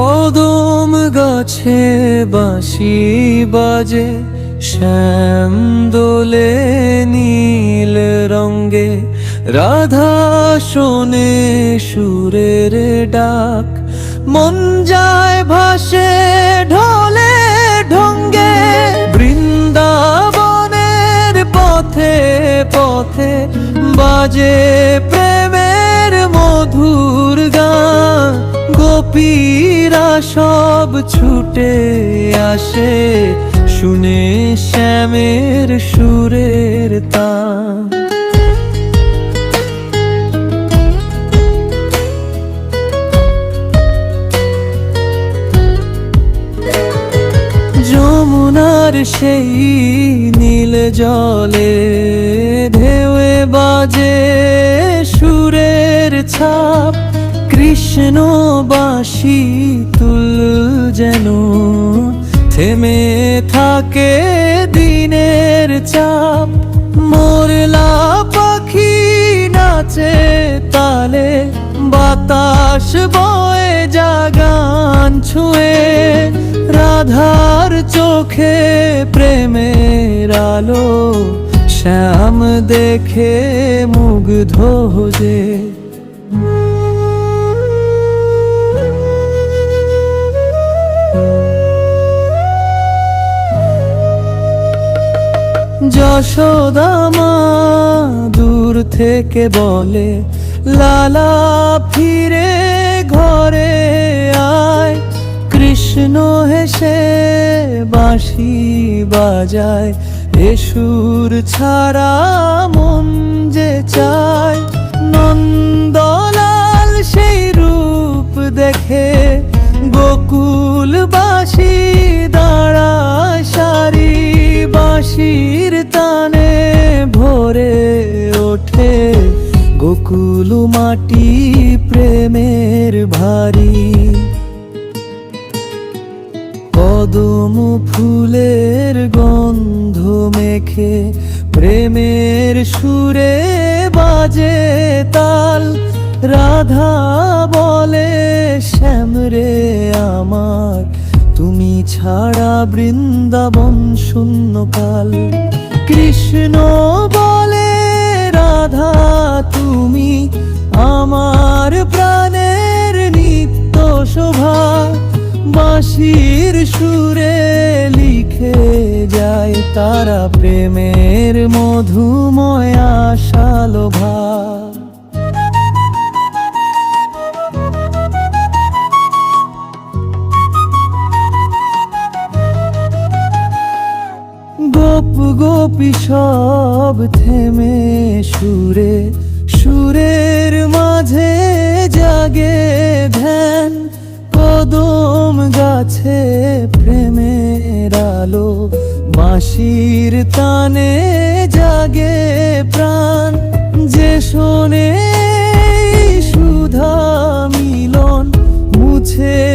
কদম গাছে বাঁশি বাজে শ্যাম দোলে নীল রঙ্গে রাধা শোনে সুরের ডাক। মন যায় ভাসে ঢলে ঢঙ্গে, বৃন্দাবনের পথে পথে বাজে প্রেমের মধুর গান। গোপীরা সব ছুটে আসে, শুনে শ্যামের সুরের তান যমুনার সেই নীল জলে ঢেউয়ে বাজে সুরের ছাপ। কৃষ্ণ বাসি তুল যেন থেমে থাকে দিনের চাপ। মোরলা পাখি নাচে তালে, বাতাস বয়ে জাগান ছুঁয়ে। রাধার চোখে প্রেমের আলো, শ্যাম দেখে মুগ্ধ যে যশোদামা দূর থেকে বলে, লালা, ফিরে ঘরে আয়। কৃষ্ণ হেসে বাঁশি বাজায় এ সুর ছাড়া মন যে চায়। নন্দলাল সেই রূপ দেখে বাঁশির তানে ভরে ওঠে গোকুল মাটি প্রেমের ভারী। কদম ফুলের গন্ধ মেখে প্রেমের সুরে বাজে তাল। রাধা বলে বৃন্দাবন শূন্যকাল। কৃষ্ণ বলে, রাধা, তুমি আমার প্রাণের নিত্য শোভা। বাঁশির সুরে লিখে যায় তারা প্রেমের মধুময় আশালোভা। সব থেমে সুরে, সুরের মাঝে জাগে ধ্যান। কদম গাছে প্রেমের আলো বাঁশির তানে জাগে প্রাণ। যে শোনে সুধা মিলন, মুছে